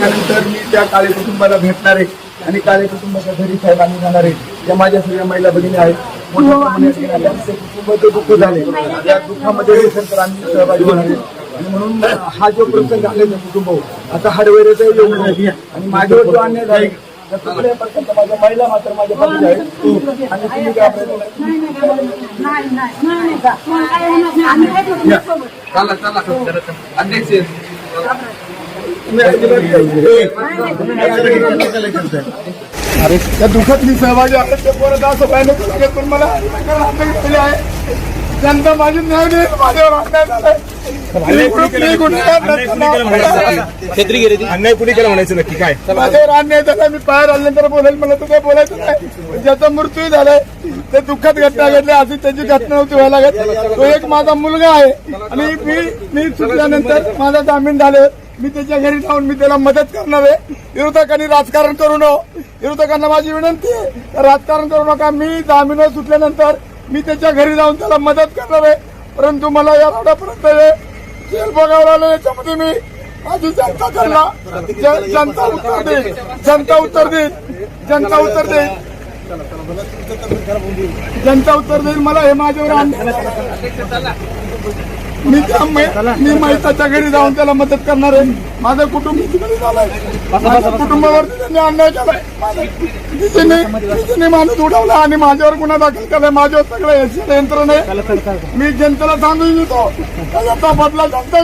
त्यानंतर मी त्या काळे कुटुंबाला भेटणार आहे आणि काळे कुटुंबाच्या घरी साहेब आम्ही जाणार आहे त्या माझ्या सगळ्या महिला भगिनी आहेत मोठ्या प्रमाणात येणार आहेत. त्यांचे कुटुंबाचे दुःख झाले त्या दुःखामध्ये तर आम्ही सहभागी होणार आहे आणि म्हणून हा जो प्रसंग आलेला कुटुंब आता हडवैरेचा येऊ नये आणि माझ्यावर जो अन्याय झाला त्या कुठल्याही प्रकारचा माझ्या महिला मात्र माझ्या बाजूला आहेत आणि तुम्ही काय प्रयत्न नाही नाही नाही आम्ही? चला चला अध्यक्ष अरे त्या दुःखात मी सहभागी आहे ते परत असं भयानक लागेल पण मला हात आहे जनता माझी न्याय देईल माझ्यावर अन्याय झालाय गुन्हेगार अन्याय कुणी केला म्हणायचं नक्की? काय? माझ्यावर अन्याय झाला मी बाहेर आल्यानंतर बोलेल मला तर काही बोलायचं नाही. ज्याचा मृत्यू झालाय ते दुःखात घटना घडली अशी त्याची घटना होती व्हायला लागत तो एक माझा मुलगा आहे. आणि मी मी सुटल्यानंतर माझा जामीन झाले मी त्याच्या घरी जाऊन मी त्याला मदत करणार आहे. विरोधकांनी राजकारण करू नये. विरोधकांना माझी विनंती आहे राजकारण करू नका. मी जामीन सुटल्यानंतर मी त्याच्या घरी जाऊन त्याला मदत करणार आहे. परंतु मला या रोडापर्यंत जेल बघावं लागलं याच्यामध्ये मी माझी जनता करला ज- जनता उत्तर देईल. जनता उत्तर देईल. जनता उत्तर देईल. जनता उत्तर देईल मला हे माझ्यावर मी काम मी महिताच्या घरी जाऊन त्याला मदत करणार आहे. माझं कुटुंब झालंय. कुटुंबावर त्यांनी अन्याय केलाय. माणूस उडवला आणि माझ्यावर गुन्हा दाखल केलाय. माझ्यावर सगळं यंत्रणा मी जनतेला सांगून देतो. त्याचा बदला जनता